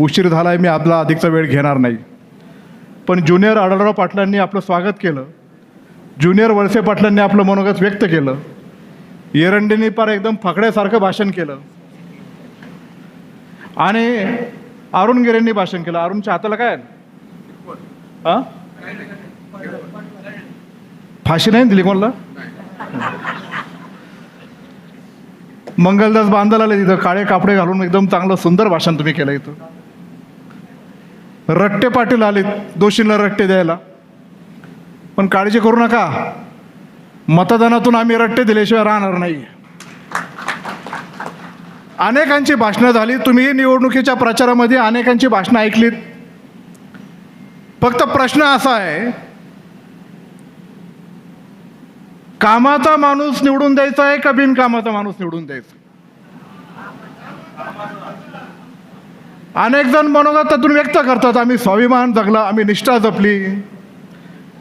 उशीर झालाय मी आपला अधिकचा वेळ घेणार नाही. पण ज्युनियर आढळराव पाटलांनी आपलं स्वागत केलं. ज्युनियर वळसे पाटलांनी आपलं मनोगत व्यक्त केलं. एरंडेंनी पार एकदम फकड्यासारखं भाषण केलं. आणि अरुण गिरेंनी भाषण केलं. अरुणच्या हाताला काय आहे? फाशी नाही दिली कोणाला? मंगलदास बांधल आले तिथं काळे कापडे घालून एकदम चांगलं सुंदर भाषण तुम्ही केलं इथं. रट्टे पाटील आले दोषींना रट्टे द्यायला. पण काळजी करू नका. मतदानातून आम्ही रट्टे दिल्याशिवाय राहणार नाही अनेकांची भाषणं झाली तुम्ही निवडणुकीच्या प्रचारामध्ये अनेकांची भाषणं ऐकलीत. फक्त प्रश्न असा आहे कामाचा माणूस निवडून द्यायचा आहे का बिनकामाचा माणूस निवडून द्यायचा? अनेक जण मनोगत त्यातून व्यक्त करतात आम्ही स्वाभिमान जगला आम्ही निष्ठा जपली.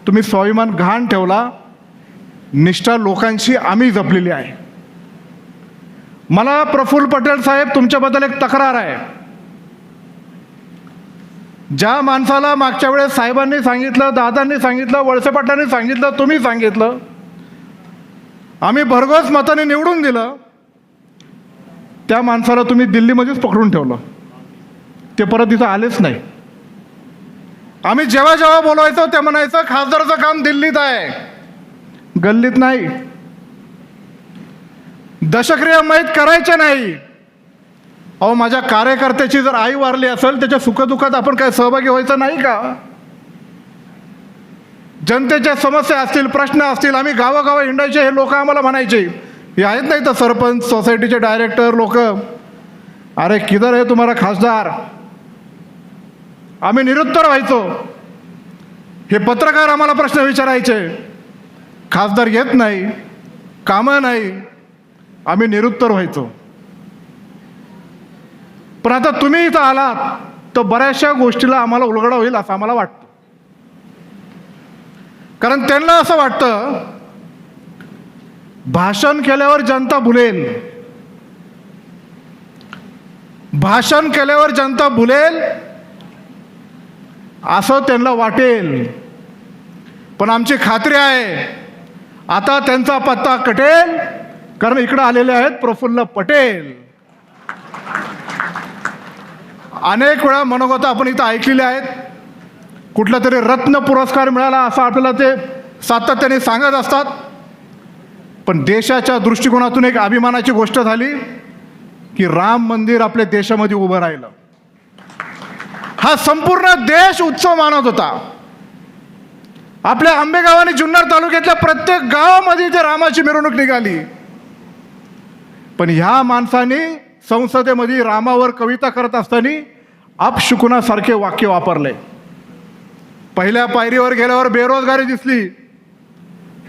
तुम्ही स्वाभिमान घाण ठेवला निष्ठा लोकांशी आम्ही जपलेली आहे. मला प्रफुल्ल पटेल साहेब तुमच्याबद्दल एक तक्रार आहे. ज्या माणसाला मागच्या वेळेस साहेबांनी सांगितलं दादांनी सांगितलं वळसे पाटलांनी सांगितलं तुम्ही सांगितलं आम्ही भरघोस मताने निवडून दिलं. त्या माणसाला तुम्ही दिल्लीमध्येच पकडून ठेवलं. ते परत तिथं आलेच नाही. आम्ही जेव्हा जेव्हा बोलवायचो ते म्हणायचं खासदारचं काम दिल्लीत आहे. गल्लीत नाही. दशक्रिया माहीत करायच्या नाही. अहो माझ्या कार्यकर्त्याची जर आई वारली असेल त्याच्या सुखदुःखात आपण काय सहभागी व्हायचं नाही का? जनतेच्या समस्या असतील प्रश्न असतील आम्ही गावागावा हिंडायचे हे लोक आम्हाला म्हणायचे. हे आहेत नाही तर सरपंच सोसायटीचे डायरेक्टर लोक. अरे किधर आहे तुम्हाला खासदार? आम्ही निरुत्तर व्हायचो. हे पत्रकार आम्हाला प्रश्न विचारायचे. खासदार येत नाही कामं नाही. आम्ही निरुत्तर व्हायचो. पण आता तुम्ही इथं आलात तर बऱ्याचशा गोष्टीला आम्हाला उलगडा होईल असं आम्हाला वाटतं. कारण त्यांना असं वाटतं भाषण केल्यावर जनता भुलेल. भाषण केल्यावर जनता भुलेल असं त्यांना वाटेल. पण आमची खात्री आहे आता त्यांचा पत्ता कटेल कारण इकडं आलेले आहेत प्रफुल्ल पटेल. अनेक वेळा मनोगत आपण इथं ऐकलेले आहेत. कुठला तरी रत्न पुरस्कार मिळाला असं आपल्याला ते सातत्याने सांगत असतात. पण देशाच्या दृष्टिकोनातून एक अभिमानाची गोष्ट झाली की राम मंदिर आपल्या देशामध्ये उभं राहिलं. हा संपूर्ण देश उत्सव मानत होता. आपल्या आंबेगाव आणि जुन्नर तालुक्यातल्या प्रत्येक गावामध्ये इथे रामाची मिरवणूक निघाली. पण ह्या माणसाने संसदेमध्ये रामावर कविता करत असताना अपशुकुनासारखे वाक्य वापरले. पहिल्या पायरीवर गेल्यावर बेरोजगारी दिसली.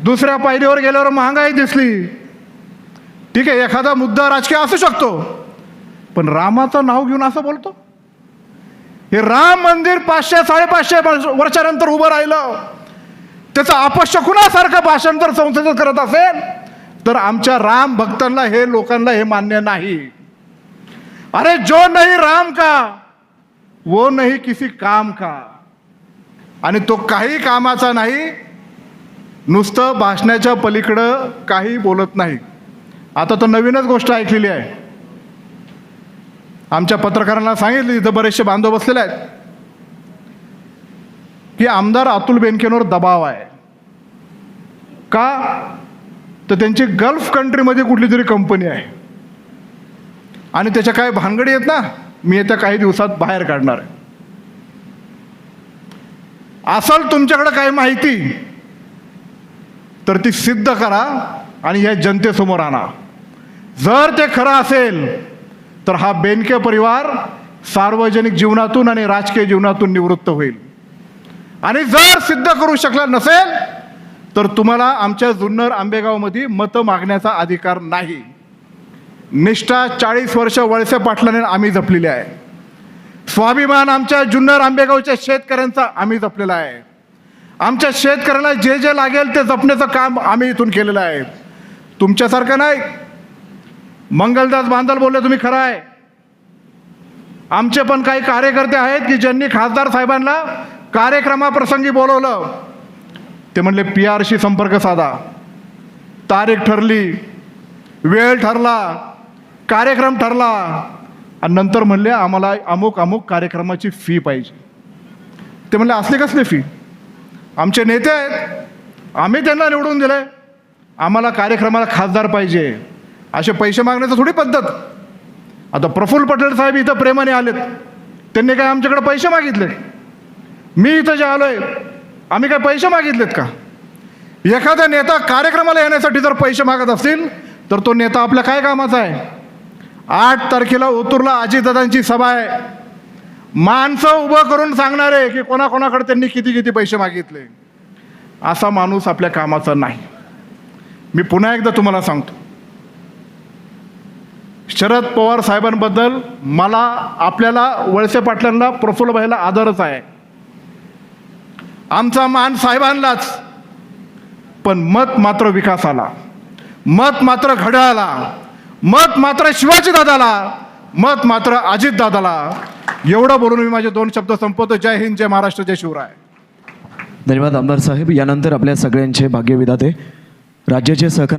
दुसऱ्या पायरीवर गेल्यावर महागाई दिसली. ठीक आहे एखादा मुद्दा राजकीय असू शकतो पण रामाचं नाव घेऊन असं बोलतो? हे राम मंदिर पाचशे साडेपाचशे वर्षानंतर उभं राहिलं. त्याचं अपशकुनासारखं कुणासारखं भाषांतर संसदेत करत असेल तर आमच्या राम भक्तांना हे लोकांना हे मान्य नाही. अरे जो नाही राम का वो नाही किसी काम का. आणि तो काही कामाचा नाही नुसतं भाषणाच्या पलीकडं काही बोलत नाही. आता तो नवीनच गोष्ट ऐकलेली आहे. आमच्या पत्रकारांना सांगितलं इथं बरेचसे बांधव बसलेले आहेत की आमदार अतुल बेनकेंवर दबाव आहे. का? तर त्यांची गल्फ कंट्रीमध्ये कुठली तरी कंपनी आहे. आणि त्याच्या काय भानगडी आहेत ना? मी येत्या काही दिवसात बाहेर काढणार आहे. असल तुमच्याकडं काही माहिती तर ती सिद्ध करा आणि या जनतेसमोर आणा. जर ते खरं असेल तर हा बेनके परिवार सार्वजनिक जीवनातून आणि राजकीय जीवनातून निवृत्त होईल. आणि जर सिद्ध करू शकला नसेल तर तुम्हाला आमच्या जुन्नर आंबेगावमध्ये मतं मागण्याचा अधिकार नाही. निष्ठा चाळीस वर्ष वळसे पाटलाने आम्ही जपलेली आहे. स्वाभिमान आमच्या जुन्नर आंबेगावच्या शेतकऱ्यांचा आम्ही जपलेला आहे. आमच्या शेतकऱ्याला जे जे लागेल ते जपण्याचं काम आम्ही इथून केलेलं आहे. तुमच्यासारखं नाही. मंगलदास बांधल बोलले तुम्ही खरं आहे. आमचे पण काही कार्यकर्ते आहेत की ज्यांनी खासदार साहेबांना कार्यक्रमाप्रसंगी बोलवलं. ते म्हणले पी आरशी संपर्क साधा. तारीख ठरली. वेळ ठरला. कार्यक्रम ठरला. आणि नंतर म्हणले आम्हाला अमुक अमुक कार्यक्रमाची फी पाहिजे. ते म्हणले असले कसले फी आमचे नेते आहेत. आम्ही त्यांना निवडून दिले आम्हाला कार्यक्रमाला खासदार पाहिजे. असे पैसे मागण्याचं थोडी पद्धत. आता प्रफुल्ल पटेल साहेब इथं प्रेमाने आलेत. त्यांनी काय आमच्याकडे पैसे मागितले? मी इथं जे आलोय आम्ही काय पैसे मागितलेत का? एखादा नेता कार्यक्रमाला येण्यासाठी जर पैसे मागत असतील तर तो नेता आपल्या काय कामाचा आहे? आठ तारखेला ओतूरला अजितदादांची सभा आहे. माणसं उभं करून सांगणार आहे की कोणाकोणाकडे त्यांनी किती किती पैसे मागितले. असा माणूस आपल्या कामाचा नाही. मी पुन्हा एकदा तुम्हाला सांगतो. शरद पवार साहेबांबद्दल मला आपल्याला वळसे पाटलांना प्रफुल्लभाईला आदरच आहे. आमचा मान साहेबांनाच. पण मत मात्र विकासाला मत मात्र घड्याळाला. मत मात्र शिवाजी दादाला मत मात्र अजित दादाला. एवढं बोलून मी माझे दोन शब्द संपवतो. जय हिंद जय महाराष्ट्र जय शिवराय. धन्यवाद आमदार साहेब. यानंतर आपल्या सगळ्यांचे भाग्यविधाते. राज्याचे सहकार